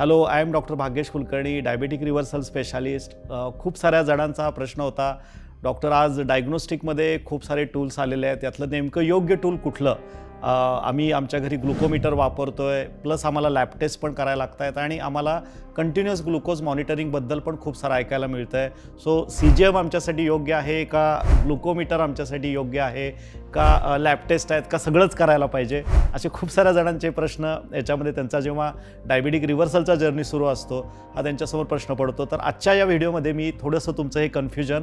Hello I am doctor Bhagyesh Kulkarni diabetic reversal specialist खूप साऱ्या जणांचा प्रश्न होता. डॉक्टर आज डायग्नोस्टिकमध्ये खूप सारे टूल्स आलेले आहेत. त्यातलं नेमकं योग्य टूल कुठलं? आम्ही आमच्या घरी ग्लुकोमीटर वापरतो आहे प्लस आम्हाला लॅब टेस्ट पण करायला लागत आहेत आणि आम्हाला कंटिन्युअस ग्लुकोज मॉनिटरिंगबद्दल पण खूप सारं ऐकायला मिळतं आहे सो सी जी एम आमच्यासाठी योग्य आहे का ग्लुकोमीटर आमच्यासाठी योग्य आहे का लॅब टेस्ट आहेत का सगळंच करायला पाहिजे? असे खूप साऱ्या जणांचे प्रश्न याच्यामध्ये त्यांचा जेव्हा डायबिटिक रिव्हर्सलचा जर्नी सुरू असतो हा त्यांच्यासमोर प्रश्न पडतो. तर आजच्या या व्हिडिओमध्ये मी थोडंसं तुमचं हे कन्फ्युजन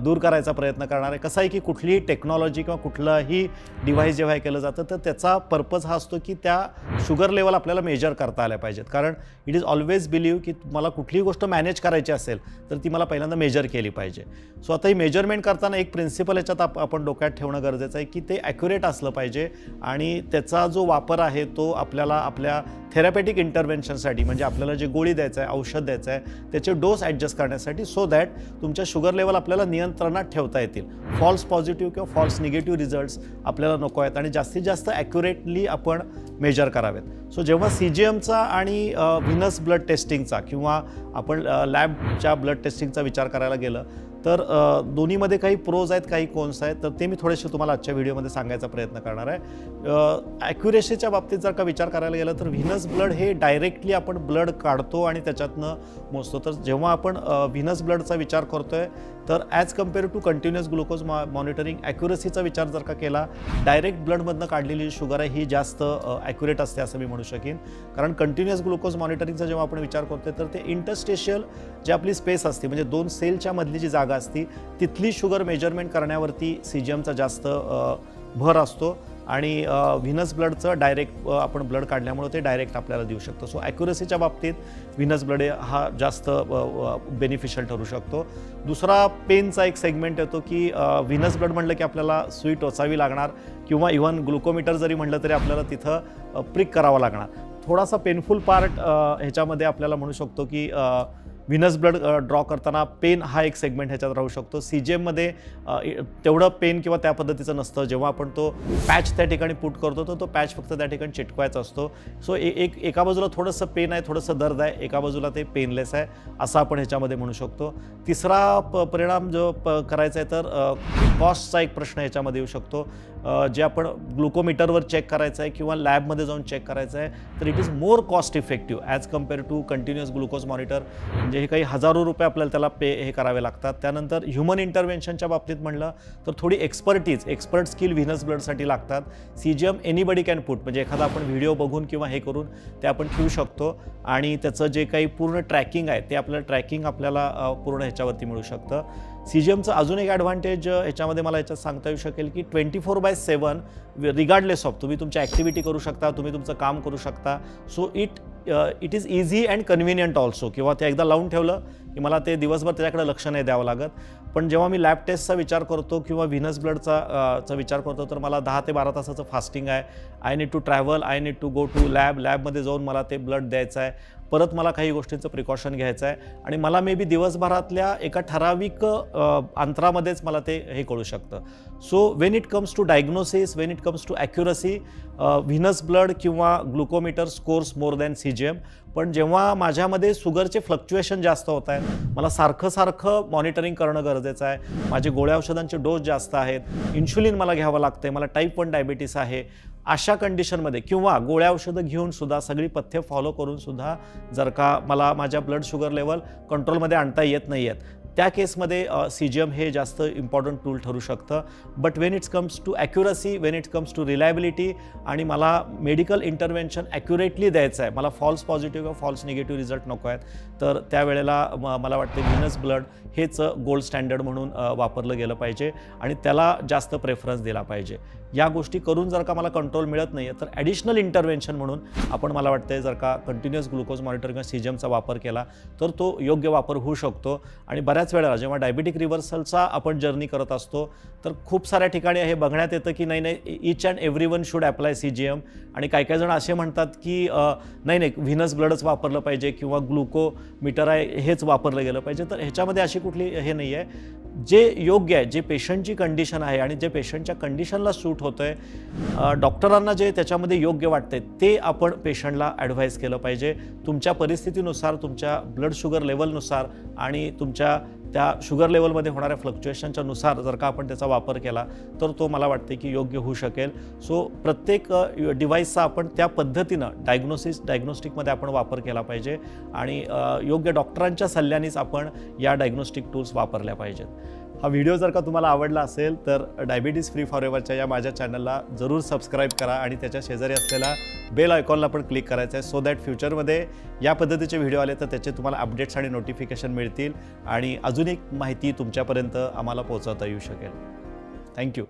दूर करायचा प्रयत्न करणार आहे. कसं आहे की कुठलीही टेक्नॉलॉजी किंवा कुठलंही डिव्हाइस जेव्हा हे केलं जातं तर त्याचा पर्पज हा असतो की त्या शुगर लेवल आपल्याला मेजर करता आल्या पाहिजेत. कारण इट इज ऑलवेज बिलीव्ह की मला कुठलीही गोष्ट मॅनेज करायची असेल तर ती मला पहिल्यांदा मेजर केली पाहिजे. सो आता ही मेजरमेंट करताना एक प्रिन्सिपल याच्यात आप आपण डोक्यात ठेवणं गरजेचं आहे की ते ॲक्युरेट असलं पाहिजे आणि त्याचा जो वापर आहे तो आपल्याला आपल्या थेरॅपॅटिक इंटरव्हेन्शनसाठी म्हणजे आपल्याला जे गोळी द्यायचं आहे औषध द्यायचं आहे त्याचे डोस ॲडजस्ट करण्यासाठी सो दॅट तुमच्या शुगर लेवल आपल्याला नियंत्रणात ठेवता येतील. फॉल्स पॉझिटिव्ह किंवा फॉल्स निगेटिव्ह रिझल्ट्स आपल्याला नको आहेत आणि जास्तीत जास्त ॲक्युरेटली आपण मेजर करावेत. सो जेव्हा सी जी एमचा आणि व्हिनस ब्लड टेस्टिंगचा किंवा आपण लॅबच्या ब्लड टेस्टिंगचा विचार करायला गेलं तर दोन्हीमध्ये काही प्रोज आहेत काही कोन्स आहेत. तर ते मी थोडेसे तुम्हाला आजच्या व्हिडिओमध्ये सांगायचा प्रयत्न करणार आहे. ॲक्युरेसीच्या बाबतीत जर का विचार करायला गेला तर व्हिनस ब्लड हे डायरेक्टली आपण ब्लड काढतो आणि त्याच्यातनं मोजतो. तर जेव्हा आपण व्हिनस ब्लडचा विचार करतो आहे तर as compare to continuous glucose mo monitoring ॲक्युरेसीचा विचार जर का केला डायरेक्ट ब्लडमधनं काढलेली शुगर आहे ही जास्त ॲक्युरेट असते असं मी म्हणू शकेन. कारण कंटिन्युअस ग्लुकोज मॉनिटरिंगचा जेव्हा आपण विचार करतोय तर ते इंटरस्टेशियल जी आपली स्पेस असते म्हणजे दोन सेलच्या मधली जी जागा असती तिथली शुगर मेजरमेंट करण्यावरती सी जी एमचा जास्त भर असतो आणि व्हिनस ब्लडचं डायरेक्ट आपण ब्लड काढल्यामुळे ते डायरेक्ट आपल्याला देऊ शकतो. सो ॲक्युरेसीच्या बाबतीत व्हिनस ब्लड हा जास्त बेनिफिशियल ठरू शकतो. दुसरा पेनचा एक सेगमेंट येतो की व्हिनस ब्लड म्हणलं की आपल्याला सुई टोचावी लागणार किंवा इव्हन ग्लुकोमीटर जरी म्हणलं तरी आपल्याला तिथं प्रिक करावा लागणार. थोडासा पेनफुल पार्ट ह्याच्यामध्ये आपल्याला म्हणू शकतो की व्हिनस ब्लड ड्रॉ करताना पेन हा एक सेगमेंट ह्याच्यात राहू शकतो. सी जी एममध्ये तेवढं पेन किंवा त्या पद्धतीचं नसतं. जेव्हा आपण तो पॅच त्या ठिकाणी पुट करतो तर तो पॅच फक्त त्या ठिकाणी चिटकवायचा असतो. सो एक एका बाजूला थोडंसं पेन आहे थोडंसं दर्द आहे एका बाजूला ते पेनलेस आहे असं आपण ह्याच्यामध्ये म्हणू शकतो. तिसरा प परिणाम जो प करायचा आहे तर कॉस्टचा एक प्रश्न ह्याच्यामध्ये येऊ शकतो. जे आपण ग्लुकोमीटरवर चेक करायचं आहे किंवा लॅबमध्ये जाऊन चेक करायचं आहे तर it is more cost effective. As compare to continuous glucose monitor म्हणजे हे काही हजारो रुपये आपल्याला त्याला पे हे करावे लागतात. त्यानंतर ह्युमन इंटरव्हेन्शनच्या बाबतीत म्हणलं तर थोडी एक्सपर्टीज एक्सपर्ट स्किल व्हिनस ब्लडसाठी लागतात. C G M anybody can put म्हणजे एखादा आपण व्हिडिओ बघून किंवा हे करून ते आपण ठेवू शकतो. आणि त्याचं जे काही पूर्ण ट्रॅकिंग आहे ते आपल्याला ट्रॅकिंग आपल्याला पूर्ण ह्याच्यावरती मिळू शकतं. सी जी एमचं अजून एक ॲडव्हान्टेज ह्याच्यामध्ये मला याच्यात सांगता येऊ शकेल की twenty four by seven regardless of तुम्ही तुमच्या ॲक्टिव्हिटी करू शकता तुम्ही तुमचं काम करू शकता. So it it is easy and convenient also किंवा ते एकदा लावून ठेवलं की मला ते दिवसभर त्याच्याकडे लक्ष नाही द्यावं लागत. पण जेव्हा मी लॅब टेस्टचा विचार करतो किंवा व्हिनस ब्लडचा चा विचार करतो तर मला दहा ते बारा तासाचं फास्टिंग आहे. I need to travel I need to go to lab लॅबमध्ये जाऊन मला ते ब्लड द्यायचं आहे. परत मला काही गोष्टींचं प्रिकॉशन घ्यायचं आहे. आणि मला मे बी दिवसभरातल्या एका ठराविक अंतरामध्येच मला ते हे कळू शकतं. So when it comes to diagnosis when it comes to accuracy venous blood किंवा glucometer scores more than C G M पण जेव्हा माझ्यामध्ये शुगरचे फ्लक्च्युएशन जास्त होत आहेत मला सारखं सारखं मॉनिटरिंग करणं गरजेचं आहे. माझे गोळ्या औषधांचे डोस जास्त आहेत. इन्शुलिन मला घ्यावं लागतं आहे मला टाईप वन डायबिटीस आहे. अशा कंडिशनमध्ये किंवा गोळ्या औषधं घेऊन सुद्धा सगळी पथ्य फॉलो करून सुद्धा जर का मला माझ्या ब्लड शुगर लेवल कंट्रोलमध्ये आणता येत नाही आहेत त्या केसमध्ये सी जी एम हे जास्त इम्पॉर्टंट टूल ठरू शकतं. But when it's comes to accuracy when it's comes to reliability आणि मला मेडिकल इंटरव्हेन्शन ॲक्युरेटली द्यायचं आहे मला फॉल्स पॉझिटिव्ह किंवा फॉल्स निगेटिव्ह रिझल्ट नको आहेत तर त्यावेळेला म मला वाटते व्हिनस ब्लड हेच गोल्ड स्टँडर्ड म्हणून वापरलं गेलं पाहिजे आणि त्याला जास्त प्रेफरन्स दिला पाहिजे. या गोष्टी करून जर का मला कंट्रोल मिळत नाही आहे तर ॲडिशनल इंटरव्हेन्शन म्हणून आपण मला वाटतं जर का कंटिन्युअस ग्लुकोज मॉनिटर किंवा सीजमचा वापर केला तर तो योग्य वापर होऊ शकतो. आणि बऱ्याच वेळेला जेव्हा डायबिटिक रिव्हर्सलचा आपण जर्नी करत असतो तर खूप साऱ्या ठिकाणी हे बघण्यात येतं की नाही नाही each and every one should apply C G M आणि काही काही जण असे म्हणतात की नाही नाही व्हिनस ब्लडच वापरलं पाहिजे किंवा ग्लुकोमीटर आहे हेच वापरलं गेलं पाहिजे. तर ह्याच्यामध्ये अशी कुठली हे नाही आहे जे योग्य आहे जे पेशंटची कंडिशन आहे आणि जे पेशंटच्या कंडिशनला सूट होतं आहे डॉक्टरांना जे त्याच्यामध्ये योग्य वाटतंय ते आपण पेशंटला ॲडव्हाइस केलं पाहिजे. तुमच्या परिस्थितीनुसार तुमच्या ब्लड शुगर लेवलनुसार आणि तुमच्या त्या शुगर लेवलमध्ये होणाऱ्या फ्लक्च्युएशनच्या नुसार जर का आपण त्याचा वापर केला तर तो मला वाटते की योग्य होऊ शकेल. सो प्रत्येक डिव्हाइसचा आपण त्या पद्धतीनं डायग्नोसिस डायग्नोस्टिकमध्ये आपण वापर केला पाहिजे आणि योग्य डॉक्टरांच्या सल्ल्यानेच आपण या डायग्नोस्टिक टूल्स वापरल्या पाहिजेत. हा व्हिडिओ जर का तुम्हाला आवडला असेल तर डायबिटीज फ्री फॉर एव्हरच्या या माझ्या चॅनलला जरूर सबस्क्राईब करा आणि त्याच्या शेजारी असलेला बेल आयकॉनला पण क्लिक करायचं आहे सो दॅट फ्युचरमध्ये या पद्धतीचे व्हिडिओ आले तर त्याचे तुम्हाला अपडेट्स आणि नोटिफिकेशन मिळतील आणि अजून एक माहिती तुमच्यापर्यंत आम्हाला पोहोचवता येऊ शकेल. थँक्यू